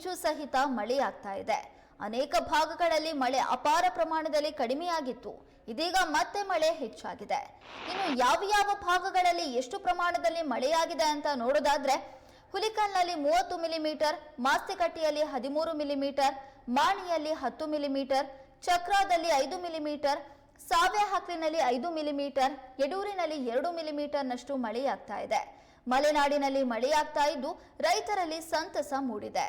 ಮಿಂಚು ಸಹಿತ ಮಳೆಯಾಗ್ತಾ ಇದೆ. ಅನೇಕ ಭಾಗಗಳಲ್ಲಿ ಮಳೆ ಅಪಾರ ಪ್ರಮಾಣದಲ್ಲಿ ಕಡಿಮೆಯಾಗಿತ್ತು. ಇದೀಗ ಮತ್ತೆ ಮಳೆ ಹೆಚ್ಚಾಗಿದೆ. ಇನ್ನು ಯಾವ ಯಾವ ಭಾಗಗಳಲ್ಲಿ ಎಷ್ಟು ಪ್ರಮಾಣದಲ್ಲಿ ಮಳೆಯಾಗಿದೆ ಅಂತ ನೋಡೋದಾದ್ರೆ, ಹುಲಿಕಲ್ನಲ್ಲಿ ಮೂವತ್ತು ಮಿಲಿಮೀಟರ್, ಮಾಸ್ತಿಕಟ್ಟಿಯಲ್ಲಿ ಹದಿಮೂರು ಮಿಲಿಮೀಟರ್, ಮಾಣಿಯಲ್ಲಿ ಹತ್ತು ಮಿಲಿಮೀಟರ್, ಚಕ್ರಾದಲ್ಲಿ ಐದು ಮಿಲಿಮೀಟರ್ ಸಾವ್ಯ ಹಕ್ಕಿನಲ್ಲಿ ಐದು ಮಿಲಿಮೀಟರ್, ಯಡೂರಿನಲ್ಲಿ ಎರಡು ಮಿಲಿಮೀಟರ್ನಷ್ಟು ಮಳೆಯಾಗ್ತಾ ಇದೆ. ಮಲೆನಾಡಿನಲ್ಲಿ ಮಳೆಯಾಗ್ತಾ ಇದ್ದು ರೈತರಲ್ಲಿ ಸಂತಸ ಮೂಡಿದೆ.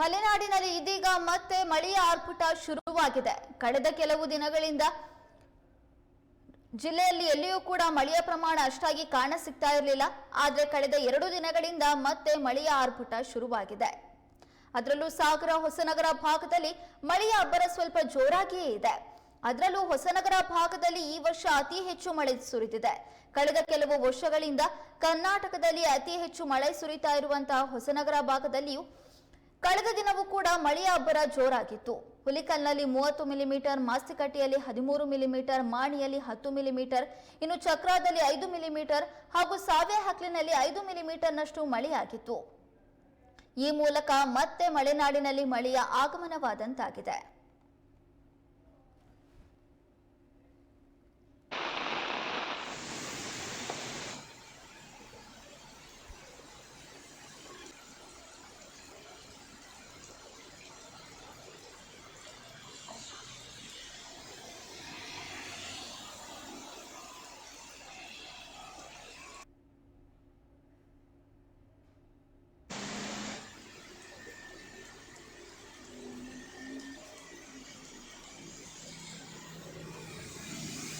ಮಲೆನಾಡಿನಲ್ಲಿ ಇದೀಗ ಮತ್ತೆ ಮಳೆಯ ಆರ್ಭಟ ಶುರುವಾಗಿದೆ. ಕಳೆದ ಕೆಲವು ದಿನಗಳಿಂದ ಜಿಲ್ಲೆಯಲ್ಲಿ ಎಲ್ಲಿಯೂ ಕೂಡ ಮಳೆಯ ಪ್ರಮಾಣ ಅಷ್ಟಾಗಿ ಕಾಣ ಸಿಗ್ತಾ ಇರಲಿಲ್ಲ. ಆದ್ರೆ ಕಳೆದ ಎರಡು ದಿನಗಳಿಂದ ಮತ್ತೆ ಮಳೆಯ ಆರ್ಭಟ ಶುರುವಾಗಿದೆ. ಅದರಲ್ಲೂ ಸಾಗರ, ಹೊಸನಗರ ಭಾಗದಲ್ಲಿ ಮಳೆಯ ಅಬ್ಬರ ಸ್ವಲ್ಪ ಜೋರಾಗಿಯೇ ಇದೆ. ಅದರಲ್ಲೂ ಹೊಸನಗರ ಭಾಗದಲ್ಲಿ ಈ ವರ್ಷ ಅತಿ ಹೆಚ್ಚು ಮಳೆ ಸುರಿದಿದೆ. ಕಳೆದ ಕೆಲವು ವರ್ಷಗಳಿಂದ ಕರ್ನಾಟಕದಲ್ಲಿ ಅತಿ ಹೆಚ್ಚು ಮಳೆ ಸುರಿತಾ ಇರುವಂತಹ ಹೊಸನಗರ ಭಾಗದಲ್ಲಿಯೂ ಕಳೆದ ದಿನವೂ ಕೂಡ ಮಳೆಯ ಅಬ್ಬರ ಜೋರಾಗಿತ್ತು. ಹುಲಿಕಲ್ನಲ್ಲಿ ಮೂವತ್ತು ಮಿಲಿಮೀಟರ್, ಮಾಸ್ತಿಕಟ್ಟಿಯಲ್ಲಿ ಹದಿಮೂರು ಮಿಲಿಮೀಟರ್, ಮಾಣಿಯಲ್ಲಿ ಹತ್ತು ಮಿಲಿಮೀಟರ್, ಇನ್ನು ಚಕ್ರಾದಲ್ಲಿ ಐದು ಮಿಲಿಮೀಟರ್ ಹಾಗೂ ಸಾವೆ ಹಕ್ಲಿನಲ್ಲಿ ಐದು ಮಿಲಿಮೀಟರ್ನಷ್ಟು ಮಳೆಯಾಗಿತ್ತು. ಈ ಮೂಲಕ ಮತ್ತೆ ಮಲೆನಾಡಿನಲ್ಲಿ ಮಳೆಯ ಆಗಮನವಾದಂತಾಗಿದೆ.